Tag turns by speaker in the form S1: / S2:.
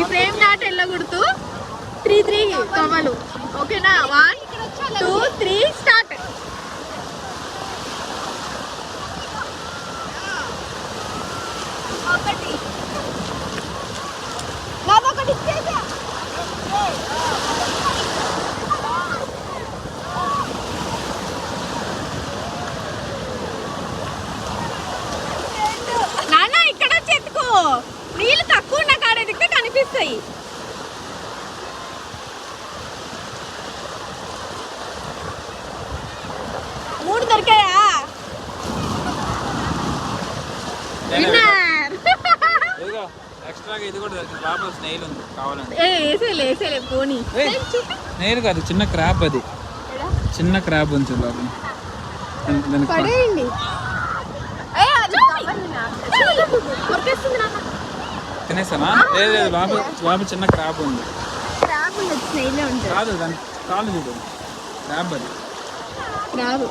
S1: ఈ ఫ్రేమ్ దాటి వెళ్ళకూడదు. త్రీ త్రీ కవ్వలు. ఓకేనా? One two three start. ఒకటి. ఇక్కడ కనిపిస్తాయి. మూడు దొరికాయా.
S2: స్నేహిల్ కాదు చిన్న క్రాబ్ అది. చిన్న క్రాబ్ ఉంది లోపల. దాని- దానికి తినేసానా లేదు లేదు లోపల లోపల చిన్న క్రాబ్ ఉంది. కాదు దాని కాలు చూడు. క్రాబ్ అది.
S1: క్రాబ్.